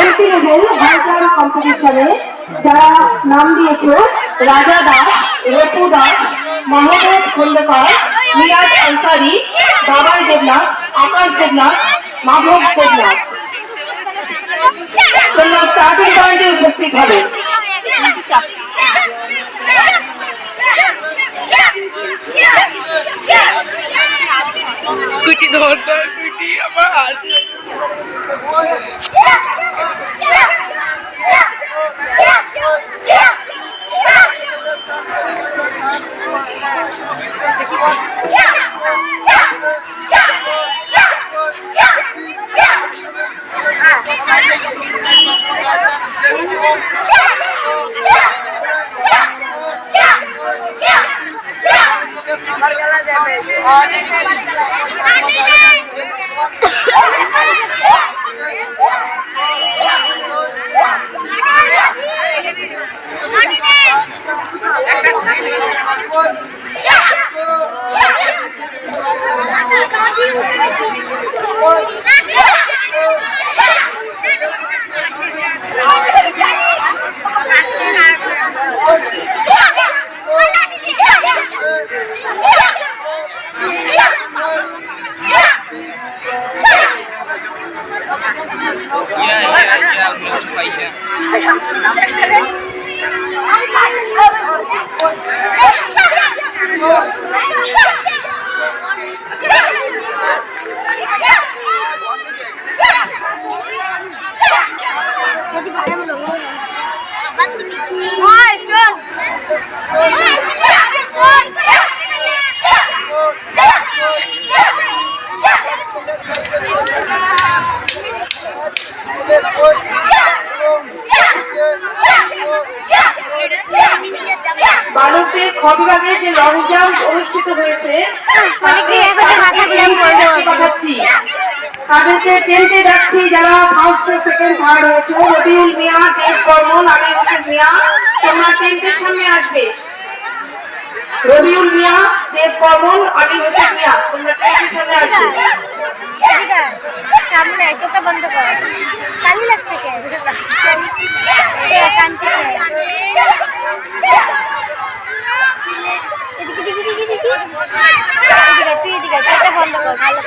MC level ভাইচার যারা নাম দিয়েছে, রাজা দাস রপু দাস মাহমুদ খন্দকার মিরাজ আনসারি, বাবাই দেবনাথ, আকাশ দেবনাথ, মাধব দেবনাথ। তোমরা স্টার্টিং পয়েন্টে উপস্থিত হবে। কুটি ধরটা কুটি আমার Yeah! Yeah, 一天一件。বালকদের খ বিভাগে যে লং জাম্প অনুষ্ঠিত হয়েছে। পাঠাচ্ছি তাদেরকে টেন্টে ডাকছি যারা ফার্স্ট সেকেন্ড থার্ড হয়েছে। রবিউল মিয়া দেব বর্মন আলী হোসেন মিয়া তোমরা টেন্টের সামনে আসবে। রবিউল মিয়া দেব বর্মন আলী হোসেন মিয়া তোমরা টেন্টের সামনে আসবে। সামনে চোখটা বন্ধ কর। কালি লাগছে কে? কাঞ্চি এদিকে দেখি দেখি দেখি তুই এদিকে চোখটা বন্ধ কর, ভালো